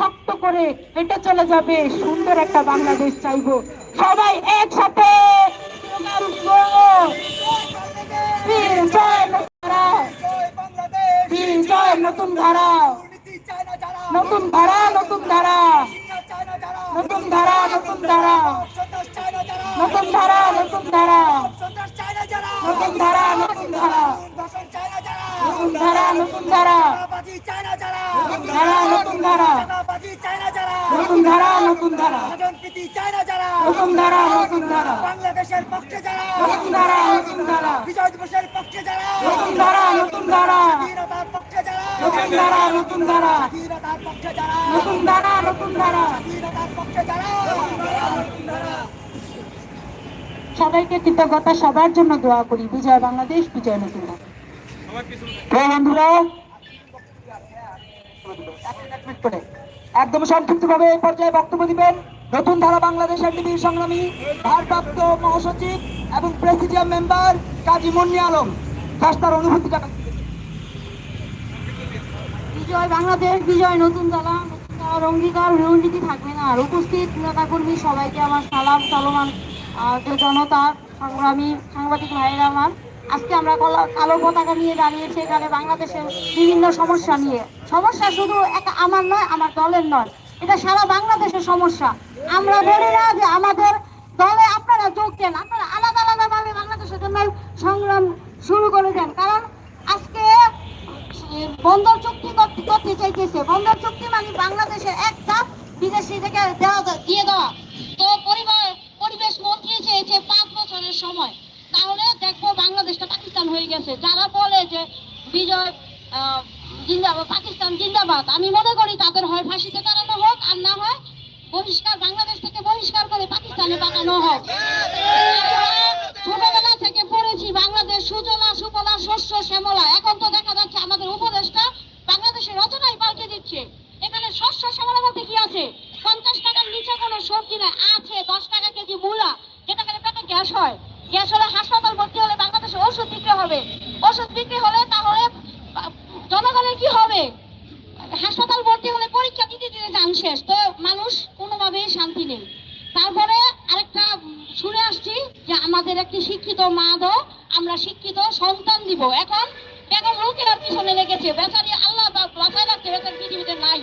শক্ত করে হেঁটে চলে যাবে। সুন্দর একটা বাংলাদেশ চাইব। সবাই একসাথে। বীর জয় নতুন ধারা। বীর জয় নতুন ধারা নতুন ধারা। নতুন ধারা নতুন ধারা। নতুন ধারা নতুন ধারা। নতুন ধারা নতুন ধারা। চায়না যারা। ধারা যারা। ধারা ধারা। যারা। ধারা ধারা। বাংলাদেশের যারা। ধারা বিজয় পক্ষে যারা। নতুন ধারা যারা। ধারা ধারা। যারা। ধারা ধারা। যারা। সবাইকে কৃতজ্ঞতা সবার জন্য দোয়া করি। বিজয় বাংলাদেশ বিজয় নতুন বন্ধুরা একদম সংক্ষিপ্ত ভাবে এই পর্যায়ে বক্তব্য দিবেন নতুন ধারা বাংলাদেশ এনডিবির সংগ্রামী ভারপ্রাপ্ত মহাসচিব এবং প্রেসিডিয়াম মেম্বার কাজী মুন্নি আলম। খাস তার অনুভূতি বিজয় বাংলাদেশ, বিজয় নতুন ধারা অঙ্গীকার রণনীতি থাকবে না। আর উপস্থিত নেতাকর্মী সবাইকে আমার সালাম চলমান জনতা, সংগ্রামী, সাংবাদিক ভাইয়েরা আমার আজকে আমরা কলা- পতাকা নিয়ে দাঁড়িয়েছি এখানে বাংলাদেশের বিভিন্ন সমস্যা নিয়ে। সমস্যা শুধু একা আমার নয়, আমার দলের নয়। এটা সারা বাংলাদেশের সমস্যা। আমরা বলি না যে আমাদের দলে আপনারা যোগ দেন, আপনারা আলাদা আলাদা ভাবে বাংলাদেশের জন্য সংগ্রাম শুরু করে দেন। কারণ আজকে বন্দর চুক্তি করতে করতে চাইতেছে। বন্দর চুক্তি মানে বাংলাদেশের এক ধাপ বিদেশি থেকে দেওয়া দিয়ে দেওয়া তো পরিবার পরিবেশ মন্ত্রী চেয়েছে পাঁচ বছরের সময় তাহলে দেখব বাংলাদেশটা পাকিস্তান হয়ে গেছে যারা বলে যে বিজয় আহ, জিন্দাবাদ পাকিস্তান জিন্দাবাদ আমি মনে করি তাদের হয় ফাঁসিতে তাড়ানো হোক আর না হয় বহিষ্কার বাংলাদেশ থেকে বহিষ্কার করে পাকিস্তানে পাঠানো হোক আমরা ছোটবেলা থেকে পড়েছি বাংলাদেশ সুজলা সুফলা শস্য শ্যামলা এখন তো দেখা যাচ্ছে আমাদের উপদেশটা বাংলাদেশের রচনাই পাল্টে দিচ্ছে এখানে শস্য শ্যামলা বলতে কি আছে পঞ্চাশ টাকার নিচে কোনো সবজি নাই আছে দশ টাকা কেজি মূলা যেটা খেলে পেটে গ্যাস হয় গ্যাস হলে হাসপাতাল ভর্তি হলে বাংলাদেশে ওষুধ বিক্রি হবে ওষুধ বিক্রি হলে তাহলে আহ, জনগণের কি হবে হাসপাতাল ভর্তি হলে পরীক্ষা দিতে দিতে যান শেষ তো মানুষ কোনোভাবেই শান্তি নেই তারপরে আরেকটা উম, শুনে আসছি যে আমাদের একটি শিক্ষিত মা দো আমরা শিক্ষিত সন্তান দিব এখন বেগম রুকিয়ার লেগেছে বেচারি আল্লাহ বাঁচায় রাখতে বেচার পৃথিবীতে নাই।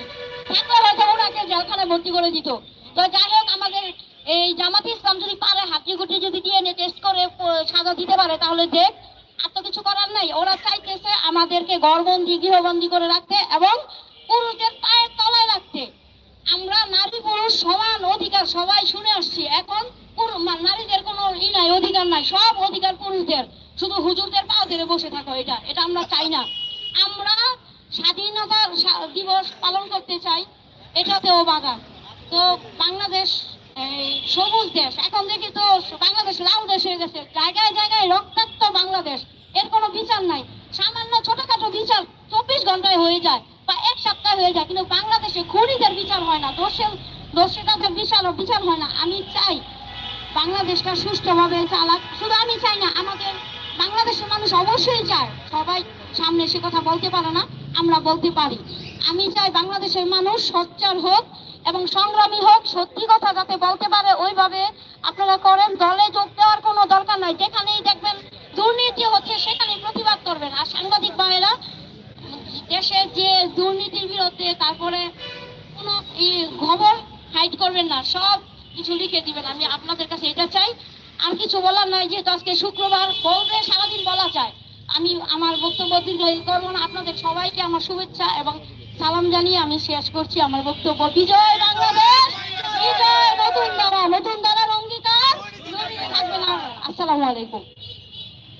থাকলে হয়তো ওনাকে জেলখানায় ভর্তি করে দিত। তো যাই হোক, আমাদের এই জামাত ইসলাম যদি পারে হাতি গুটি যদি ডিএনএ টেস্ট করে সাজা দিতে পারে, তাহলে দেখ আর তো কিছু করার নাই। ওরা চাইতেছে আমাদেরকে গড়বন্দি গৃহবন্দি করে রাখতে এবং পুরুষদের পায়ের তলায় রাখতে। আমরা নারী পুরুষ সমান অধিকার সবাই শুনে আসছি। এখন নারীদের কোনো ই নাই, অধিকার নাই। সব অধিকার পুরুষদের। শুধু হুজুরদের পাও ধরে বসে থাকো এটা। এটা আমরা চাই না। আমরা স্বাধীনতা দিবস পালন করতে চাই, এটাতেও বাধা। তো বাংলাদেশ সবুজ দেশ, এখন দেখি তো বাংলাদেশ লাল দেশ হয়ে গেছে, জায়গায় জায়গায় রক্তাক্ত বাংলাদেশ, এর কোনো বিচার নাই। সামান্য ছোটখাটো বিচার চব্বিশ ঘন্টায় হয়ে যায় বা এক সপ্তাহ হয়ে যায়, কিন্তু বাংলাদেশে খুনিদের বিচার হয় না, দোষের, দোষীদের বিচার বিচার হয় না। আমি চাই বাংলাদেশটা সুষ্ঠুভাবে চালাক, শুধু আমি চাই না, আমাদের বাংলাদেশের মানুষ অবশ্যই চায়, সবাই সামনে সে কথা বলতে পারে না, আমরা বলতে পারি। আমি চাই বাংলাদেশের মানুষ সোচ্চার হোক এবং সংগ্রামী হোক, সত্যি কথা যাতে বলতে পারে, ওইভাবে আপনারা করেন, দলে যোগ দেওয়ার কোনো দরকার নাই, যেখানেই দেখবেন দুর্নীতি হচ্ছে সেখানে প্রতিবাদ করবেন। আর সাংবাদিক ভাইয়েরা দেশের যে দুর্নীতির বিরুদ্ধে তারপরে কোনো খবর হাইড করবেন না, সব কিছু লিখে দিবেন। আমি আপনাদের কাছে এটা চাই আর কিছু বলার নাই যেহেতু আজকে শুক্রবার বলবে সারাদিন বলা চায় আমি আমার বক্তব্য দীর্ঘায়িত করব না। আপনাদের সবাইকে আমার শুভেচ্ছা এবং সালাম জানিয়ে আমি শেষ করছি আমার বক্তব্য। বিজয় বাংলাদেশ! বিজয় নতুন ধারা নতুন ধারার অঙ্গীকার। আসসালামু আলাইকুম।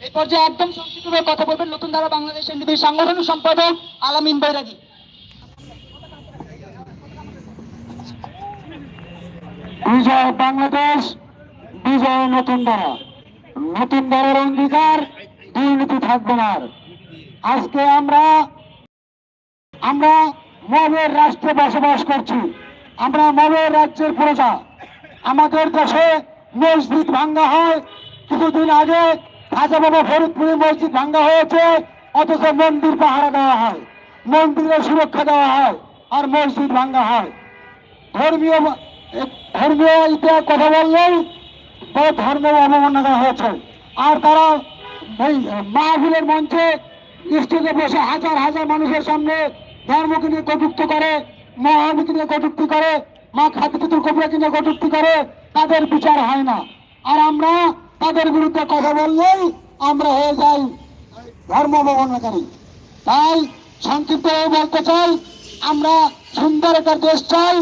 এই পর্যায়ে একদম সংক্ষিপ্তভাবে কথা বলবেন নতুন ধারা বাংলাদেশ এনডিবির সাংগঠনিক সম্পাদক আলামিন বৈরাগী। বিজয় বাংলাদেশ! বিজয় নতুন ধারা নতুন ধারার অঙ্গীকার দুর্নীতি থাকবে না। আজকে আমরা আমরা মবের রাষ্ট্রে বসবাস করছি। আমরা মবের রাজ্যের প্রজা। আমাদের দেশে মসজিদ ভাঙ্গা হয়। কিছুদিন আগে খাজা বাবা ফরিদপুরে মসজিদ ভাঙ্গা হয়েছে, অথচ মন্দির পাহারা দেওয়া হয়। মন্দিরে সুরক্ষা দেওয়া হয় আর মসজিদ ভাঙ্গা হয়। ধর্মীয় ধর্মীয় ইতিহাস কথা বললেই ধর্ম অবমাননা করা হয়েছে। আর তারা ওই মাহফিলের মঞ্চে স্টেজে বসে হাজার হাজার মানুষের সামনে ধর্মকে নিয়ে কটুক্তি করে মহানবীকে নিয়ে কটুক্তি করে, মা খাদ্যতুল কবিরাকে নিয়ে কটুক্তি করে, তাদের বিচার হয় না। আর আমরা তাদের বিরুদ্ধে কথা বললেই আমরা হয়ে যাই ধর্ম অবমাননাকারী। তাই সংক্ষিপ্ত বলতে চাই, আমরা সুন্দর একটা দেশ চাই।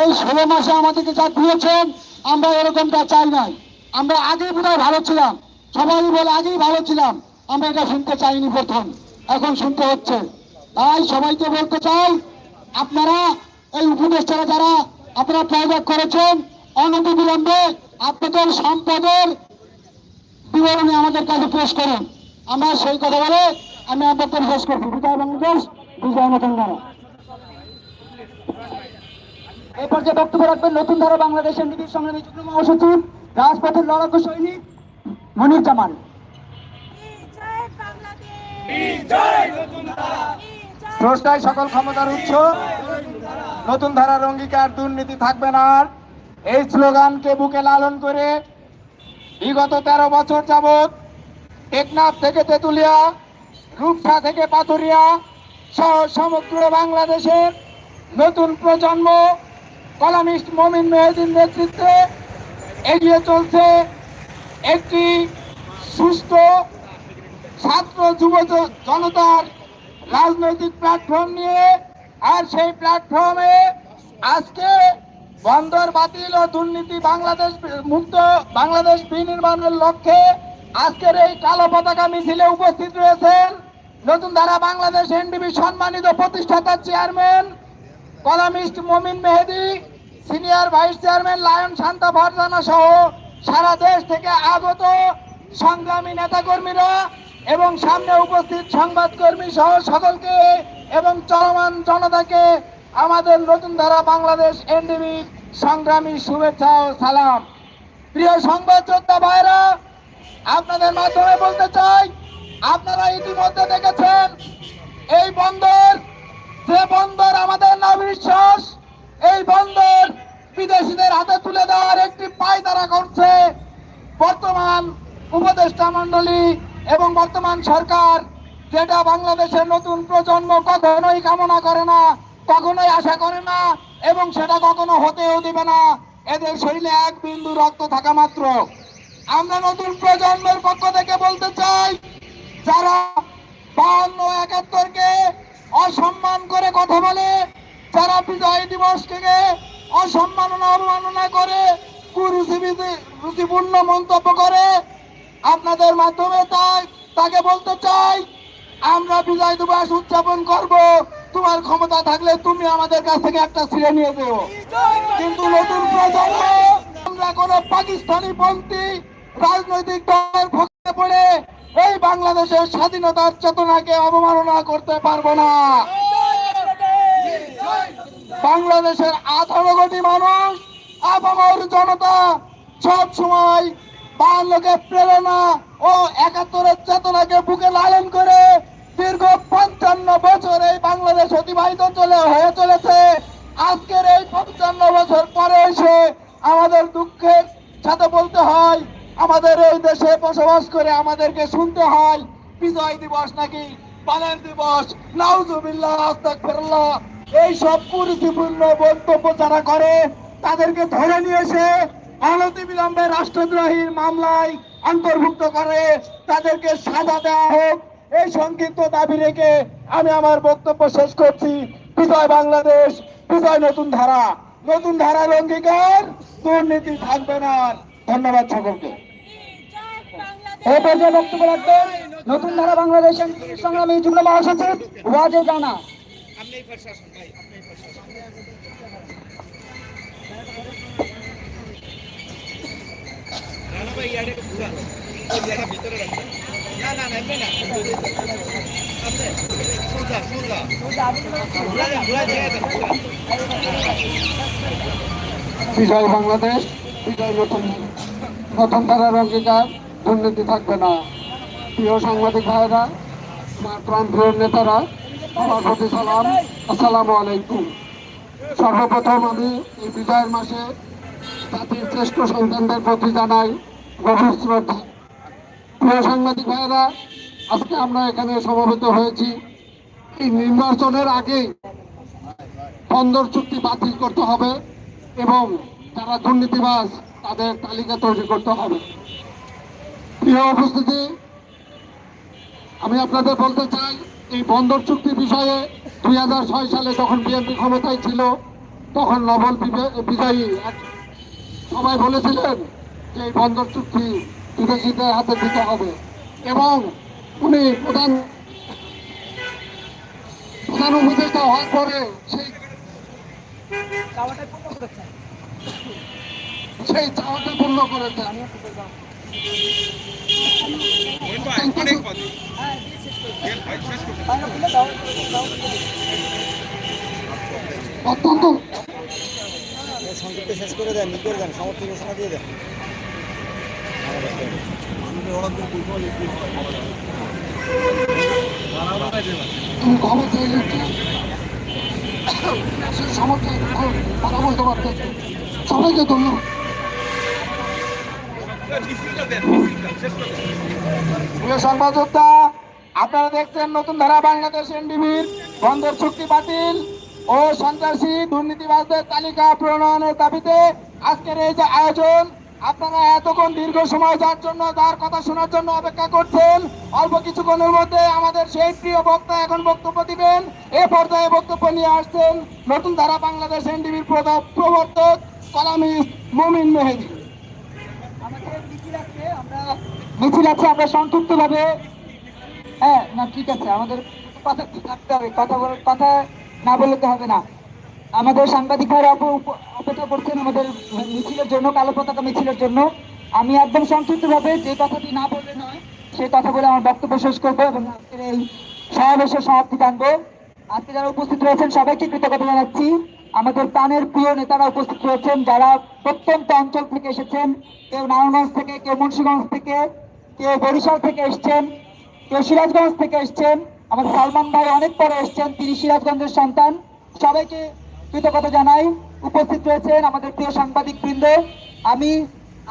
এই ষোলো মাসে আমাদেরকে যা দিয়েছেন আমরা এরকমটা চাই নাই। আমরা আগে বোধহয় ভালো ছিলাম। সবাই বলে আগেই ভালো ছিলাম। আমরা এটা শুনতে চাইনি প্রথম। এখন শুনতে হচ্ছে। তাই সবাইকে বলতে চাই, আপনারা এই উপদেষ্টারা যারা আপনারা প্রয়োগ করেছেন, অনতি বিলম্বে আপনাদের সম্পদের বিবরণী আমাদের কাছে পেশ করুন। আমরা সেই কথা বলে আমি আপনাদের শেষ করছি। বিজয় বাংলাদেশ, বিজয় নতুন দ্বারা এই পর্যায়ে বক্তব্য রাখবেন নতুন ধারা বাংলাদেশ এনডিপির সংগ্রামী যুগ্ম মহাসচিব, রাজপথের লড়াকু সৈনিক মনির জামান স্রষ্টায় সকল ক্ষমতার উৎস। নতুন ধারার অঙ্গীকার দুর্নীতি থাকবে না আর। এই স্লোগানকে বুকে লালন করে বিগত তেরো বছর যাবৎ টেকনাফ থেকে তেতুলিয়া, রূপসা থেকে পাথুরিয়া সহ সমগ্র বাংলাদেশের নতুন প্রজন্ম কলামিস্ট মমিন মেহেদিন নেতৃত্বে এগিয়ে চলছে একটি সুস্থ ছাত্র যুব জনতার রাজনৈতিক প্ল্যাটফর্ম নিয়ে। আর সেই প্ল্যাটফর্মে আজকে বন্দর বাতিল ও দুর্নীতি বাংলাদেশ মুক্ত বাংলাদেশ বিনির্মাণের লক্ষ্যে আজকের এই কালো পতাকা মিছিলে উপস্থিত রয়েছেন নতুন ধারা বাংলাদেশ এনডিবি সম্মানিত প্রতিষ্ঠাতা chairman columnist Momin Mehedi. Senior vice chairman lion Shanta Farzana সহ সারা দেশ থেকে আগত সংগ্রামী নেতাকর্মীরা এবং সামনে উপস্থিত সংবাদকর্মী সহ সকলকে এবং চলমান জনতাকে আমাদের নতুন ধারা বাংলাদেশ এনডিবি সংগ্রামী শুভেচ্ছা ও সালাম। প্রিয় সংবাদ যোদ্ধা ভাইরা, আপনাদের মাধ্যমে বলতে চাই, আপনারা ইতিমধ্যে দেখেছেন, এই বন্দর, যে বন্দর আমাদের না বিশ্বাস এই বন্দর বিদেশিদের হাতে তুলে দেওয়ার একটি পায়তারা করছে বর্তমান উপদেষ্টা মণ্ডলী এবং বর্তমান সরকার যেটা বাংলাদেশের নতুন প্রজন্ম কখনোই কামনা করে না, কখনোই আশা করে না এবং সেটা কখনো হতেও দিবে না। এদের শরীরে এক বিন্দু রক্ত থাকা মাত্র। আমরা নতুন প্রজন্মের পক্ষ থেকে বলতে চাই, যারা বাহান্ন একাত্তরকে অসম্মান করে কথা বলে যারা বিজয় দিবসকে অসম্মাননা, অবমাননা করে কুরুচিবিধি রুচিপূর্ণ মন্তব্য করে, আপনাদের মাধ্যমে তাই তাকে বলতে চাই, আমরা বিজয় দিবস উদযাপন করব। তোমার ক্ষমতা থাকলে তুমি আমাদের কাছ থেকে একটা ছিঁড়ে নিয়ে যেও। কিন্তু নতুন প্রজন্ম, আমরা কোনো পাকিস্তানি পন্থী, রাজনৈতিক দলের ভক্তে পড়ে এই বাংলাদেশের স্বাধীনতার চেতনাকে অবমাননা করতে পারব না। বাংলাদেশের আঠারো কোটি মানুষ, আপামর জনতা সব সময় বাংলাকে প্রেরণা ও একাত্তরের চেতনাকে বুকে লালন করে দীর্ঘ পঞ্চান্ন বছর এই বাংলাদেশ অতিবাহিত চলে, হয়ে চলেছে। আজকের এই পঞ্চান্ন বছর পরে এসে আমাদের দুঃখের সাথে বলতে হয়, আমাদের এই দেশে বসবাস করে আমাদেরকে শুনতে হয়, বিজয় দিবস নাকি পালন দিবস, নাউজুবিল্লাহ, আস্তাগফিরুল্লাহ। এই সব কুরুচিপূর্ণ বক্তব্য যারা করে, তাদেরকে ধরে নিয়ে এসে অনতি বিলম্বে রাষ্ট্রদ্রোহীর মামলায় অন্তর্ভুক্ত করে, তাদেরকে সাজা দেওয়া হোক। এই সংক্ষিপ্ত দাবি রেখে আমি আমার বক্তব্য শেষ করছি। বিজয় বাংলাদেশ, বিজয় নতুন ধারা। নতুন ধারার অঙ্গীকার, দুর্নীতি থাকবে না। ধন্যবাদ সকলকে। এই পর্যায়ে বক্তব্য রাখবেন নতুন ধারা বাংলাদেশ সংগ্রামী যুগ্ম মহাসচিব ওয়াজে জানা বিজয় বাংলাদেশ, বিজয় নতুন। নতুন ধারার অঙ্গীকার, দুর্নীতি থাকবে না। প্রিয় সাংবাদিক ভাইরা আমার প্রাণপ্রিয় নেতারা সালাম আসসালামু আলাইকুম সর্বপ্রথম আমি এই বিজয়ের মাসে জাতির শ্রেষ্ঠ সন্তানদের প্রতি জানাই গভীর শ্রদ্ধা। প্রিয় সাংবাদিক ভাইয়েরা, আজকে আমরা এখানে সমবেত হয়েছি। এই নির্বাচনের আগেই বন্দর চুক্তি বাতিল করতে হবে এবং যারা দুর্নীতিবাজ, তাদের তালিকা তৈরি করতে হবে। প্রিয় উপস্থিতি, আমি আপনাদের বলতে চাই এই বন্দর চুক্তি বিষয়ে দুই হাজার ছয় সালে যখন বিএনপি ক্ষমতায় ছিল, তখন নবল বিজয়ী সবাই বলেছিলেন যে এই বন্দর চুক্তি বিদেশিদের হাতে দিতে হবে। এবং উনি প্রধান প্রধান উপদেষ্টা হওয়ার পরে সেই সেই চাওয়াটা পূর্ণ করেছেন। অত্যন্ত। সংক্ষিপ্ত শেষ করে দেন দেন সমর্থন ঘোষণা দিয়ে দেন। সমর্থন কথা বলতে পারতেন সবাইকে ধন্যবাদ। প্রিয় আপনারা দেখছেন নতুন ধারা বাংলাদেশ এনডিবির বন্দর চুক্তি বাতিল ও সন্ত্রাসী দুর্নীতিবাজদের তালিকা প্রণয়নের দাবিতে আজকের এই যে আয়োজন, আপনারা এতক্ষণ দীর্ঘ সময় যার জন্য, যার কথা শোনার জন্য অপেক্ষা করছেন, অল্প কিছুক্ষণের মধ্যে আমাদের সেই প্রিয় বক্তা এখন বক্তব্য দিবেন। এ পর্যায়ে বক্তব্য নিয়ে আসছেন নতুন ধারা বাংলাদেশ এনডিবির প্রবর্তক, কলামিস্ট মুমিন মেহেদি। মিছিল আছে, আমরা মিছিল সংক্ষিপ্ত ভাবে হ্যাঁ না, ঠিক আছে, আমাদের কথা হবে, কথা না বলতে হবে না। আমাদের সাংবাদিক অপেক্ষা করছেন আমাদের মিছিলের জন্য, কালো পতাকা মিছিলের জন্য। আমি একদম সংক্ষিপ্ত ভাবে যে কথাটি না বললে নয়, সেই কথা বলে আমার বক্তব্য শেষ করব এবং আজকের এই সমাবেশের সমাপ্তি টানবো আজকে যারা উপস্থিত রয়েছেন, সবাইকে কৃতজ্ঞতা জানাচ্ছি। আমাদের প্রাণের প্রিয় নেতারা উপস্থিত রয়েছেন, যারা প্রত্যন্ত অঞ্চল থেকে এসেছেন, কেউ নারায়ণগঞ্জ থেকে, কেউ মুন্সীগঞ্জ থেকে, কেউ বরিশাল থেকে এসছেন, কেউ সিরাজগঞ্জ থেকে এসছেন, আমাদের সালমান ভাই অনেক পরে এসছেন, তিনি সিরাজগঞ্জের সন্তান। সবাইকে কৃতজ্ঞতা জানাই, উপস্থিত রয়েছেন আমাদের প্রিয় সাংবাদিক বৃন্দ আমি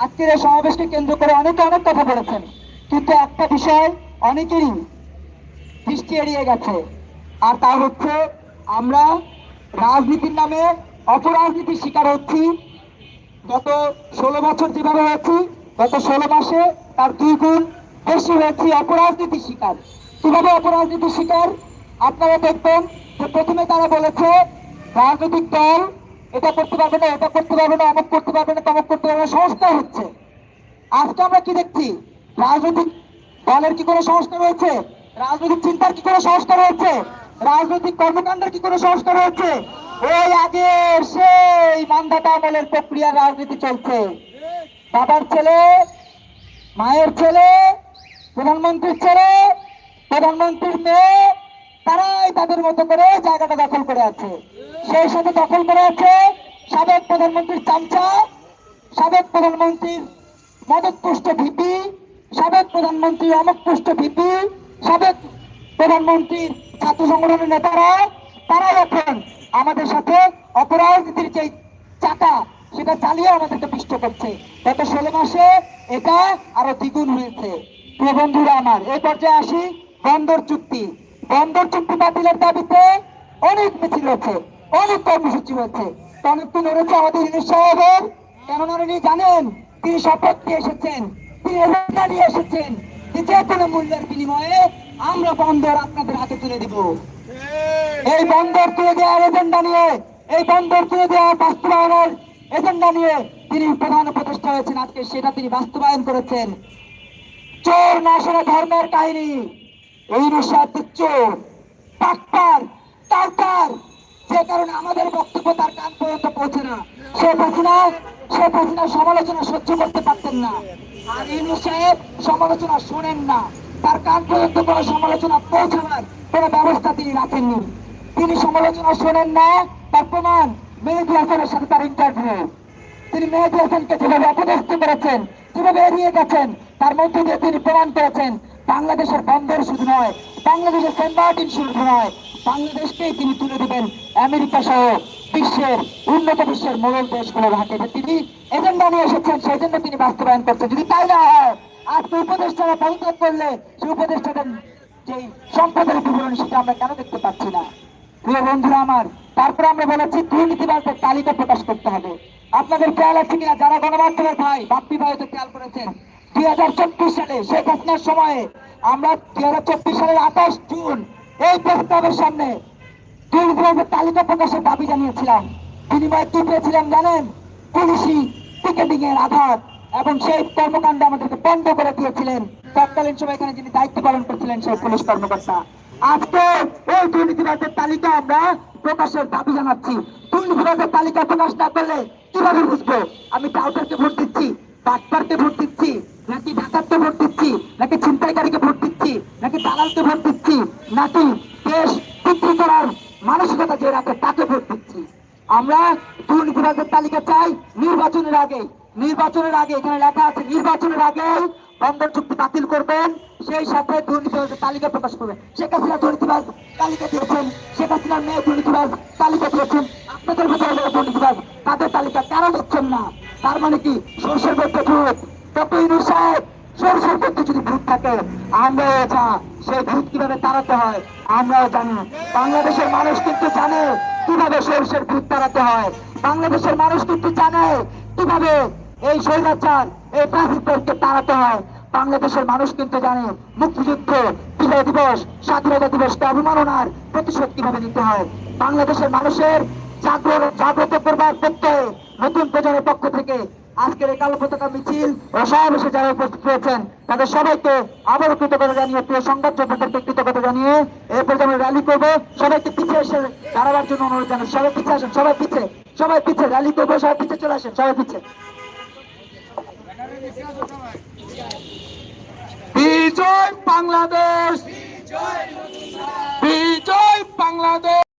আজকের এই সমাবেশকে কেন্দ্র করে অনেকে অনেক কথা বলেছেন, কিন্তু একটা বিষয় অনেকেরই দৃষ্টি এড়িয়ে গেছে, আর তা হচ্ছে আমরা রাজনীতির নামে অপরাজনীতির শিকার হচ্ছি। গত ষোলো বছর যেভাবে হয়েছি, গত ষোলো মাসে তার দুই গুণ বেশি হয়েছি অপরাজনীতির শিকার। কীভাবে অপরাজনীতির শিকার? আপনারা দেখবেন যে প্রথমে তারা বলেছে, রাজনৈতিক দল এটা করতে পারবে না এটা করতে পারবে না, অমুক করতে পারবে না, তমক করতে পারবে না, সংস্কার হচ্ছে। আজকে আমরা কি দেখছি? রাজনৈতিক দলের কি কোনো সংস্কার হয়েছে? রাজনৈতিক চিন্তার কি কোনো সংস্কার হয়েছে? রাজনৈতিক কর্মকাণ্ডের কি কোনো সংস্কার হয়েছে? ওই আগের সেই মান্ধাতা আমলের প্রক্রিয়া রাজনীতি চলছে। বাবার ছেলে, মায়ের ছেলে, প্রধানমন্ত্রীর ছেলে, প্রধানমন্ত্রীর মেয়ে, তারাই তাদের মতো করে জায়গাটা দখল করে আছে। সেই সাথে দখল করে আছে সাবেক প্রধানমন্ত্রীর চামচা, সাবেক প্রধানমন্ত্রীর মদতপুষ্ট ভিপি, সাবেক প্রধানমন্ত্রী অমকপুষ্ট ভিপি, সাবেক প্রধানমন্ত্রীর ছাত্র সংগঠনের নেতারা তারাই এখন আমাদের সাথে অপরাজনীতির যে চাকা, সেটা চালিয়ে আমাদেরকে পিষ্ট করছে। গত ষোলো মাসে এটা আরও দ্বিগুণ হয়েছে। প্রিয় বন্ধুরা আমার, এই পর্যায়ে আসি বন্দর চুক্তি। বন্দর চুক্তি বাতিলের দাবিতে অনেক মিছিল হচ্ছে অনেক কর্মসূচি হচ্ছে টনকটি নড়েছে আমাদের সাহেবের। কেন নড়েনি জানেন, তিনি শপথ নিয়ে এসেছেন, তিনি এসেছেন। যে কোনো মূল্যের বিনিময়ে আমরা বন্দর আপনাদের হাতে তুলে দিব। এই বন্দর তুলে দেওয়ার এজেন্ডা নিয়ে এই বন্দর তুলে দেওয়ার বাস্তবায়নের এজেন্ডা নিয়ে তিনি প্রধান উপদেষ্টা হয়েছেন। আজকে সেটা তিনি বাস্তবায়ন করেছেন। চোর নাশনে ধর্মের কাহিনী। এই নিঃস্বার্থের চোর টাক্তার টাক্তার যে কারণে আমাদের বক্তব্য তার কান পর্যন্ত পৌঁছে না। সে হাসিনা শেখ হাসিনার সমালোচনা সহ্য করতে পারতেন না। আর ইনু সাহেব সমালোচনা শোনেন না। তার কান পর্যন্ত কোনো সমালোচনা পৌঁছানোর কোনো ব্যবস্থা তিনি রাখেননি। তিনি সমালোচনা শোনেন না, তার প্রমাণ মেহেদি হাসানের সাথে তার ইন্টারভিউ তিনি মেহেদি হাসানকে যেভাবে অপদস্থ করেছেন, যেভাবে এড়িয়ে গেছেন, তার মধ্যে দিয়ে তিনি প্রমাণ করেছেন বাংলাদেশের বন্দর শুধু নয়, বাংলাদেশের মার্টিন শুধু নয়, বাংলাদেশকেই তিনি তুলে দেবেন আমেরিকা সহ বিশ্বের উন্নত বিশ্বের মূল দেশগুলোর হাতে। তিনি এজেন্ডা নিয়ে এসেছেন, সেই জন্য তিনি বাস্তবায়ন করছেন। যদি তাই না হয়, আজকে উপদেষ্টারা পদত্যাগ করলে উপদেষ্টাদের যে সম্পদের বিবরণ সেটা আমরা কেন দেখতে পাচ্ছি না? প্রিয় বন্ধুরা আমার, তারপরে আমরা বলেছি দুর্নীতিবাজদের তালিকা প্রকাশ করতে হবে। আপনাদের খেয়াল আছে কিনা? যারা গণমাধ্যমের ভাই, বাপ্পি ভাই তো খেয়াল করেছেন। দুই হাজার চব্বিশ সালে, শেখ হাসিনার সময়ে আমরা দুই হাজার চব্বিশ সালের আঠাশ জুন এই প্রস্তাবের সামনে দুর্নীতিবাজের তালিকা প্রকাশের দাবি জানিয়েছিলাম। বিনিময়ে কি পেয়েছিলাম জানেন? পুলিশি টিকেটিং এর আঘাত। এবং সেই কর্মকাণ্ড আমাদেরকে বন্ধ করে দিয়েছিলেন। তৎকালীন সময় এখানে যিনি দায়িত্ব পালন করছিলেন, সেই পুলিশ কর্মকর্তা। আজকে এই দুর্নীতিবাজের তালিকা আমরা প্রকাশের দাবি জানাচ্ছি। দুর্নীতিবাজের তালিকা প্রকাশ না করলে কীভাবে বুঝব? আমি টাউটারকে ভোট দিচ্ছি বাটপারকে ভোট দিচ্ছি, নাকি ডাকাতকে ভোট দিচ্ছি, নাকি ছিনতাইকারীকে ভোট দিচ্ছি, নাকি দালালকে ভোট দিচ্ছি, নাকি দেশ বিক্রি করার মানসিকতা যে রাখে তাকে ভোট দিচ্ছি। আমরা দুর্নীতিবাজের তালিকা চাই নির্বাচনের আগে। নির্বাচনের আগে, এখানে লেখা আছে, নির্বাচনের আগে বন্দর চুক্তি বাতিল করবেন, সেই সাথে দুর্নীতিবাজের তালিকা প্রকাশ করবেন। শেখ হাসিনা দুর্নীতিবাজ, তালিকা দিয়েছেন। শেখ হাসিনার মেয়ে দুর্নীতিবাজ, তালিকা দিয়েছেন। আপনাদের ভিতরে দুর্নীতিবাজ, তাদের তালিকা কেন দিচ্ছেন না? তার মানে কি? সরষের মধ্যে ভূত ডক্টর সাহেব, সরষের মধ্যে যদি ভূত থাকে আমরাও যা, সেই ভূত কীভাবে তাড়াতে হয়, আমরাও জানি। বাংলাদেশের মানুষ কিন্তু জানে কীভাবে সরষের ভূত তাড়াতে হয়। বাংলাদেশের মানুষ কিন্তু জানে কীভাবে এই স্বৈরাচার, এই প্রাচীরকে তাড়াতে হয়। বাংলাদেশের মানুষ কিন্তু জানে, মুক্তিযুদ্ধ, বিজয় দিবস, স্বাধীনতা দিবসকে অবমাননার প্রতিশোধ কীভাবে নিতে হয়? বাংলাদেশের মানুষের জাগ্রত জাগ্রত করবার প্রত্যয়ে নতুন প্রজন্মের পক্ষ থেকে আজকের এই কালো পতাকা মিছিল ও সমাবেশে যারা উপস্থিত হয়েছেন তাদের সবাইকে আবারও কৃতজ্ঞতা জানিয়ে প্রিয় সংবাদ যোদ্ধাদেরকে কৃতজ্ঞতা জানিয়ে এই পর্যন্ত র্যালি করব। সবাইকে পিছিয়ে এসে দাঁড়াবার জন্য অনুরোধ জানাই সবাই পিছিয়ে আসেন, সবাই পিছিয়ে সবাই পিছিয়ে র্যালি করব, সবাই পিছিয়ে চলে আসেন, সবাই পিছিয়ে। বিজয় বাংলাদেশ! বিজয় বাংলাদেশ!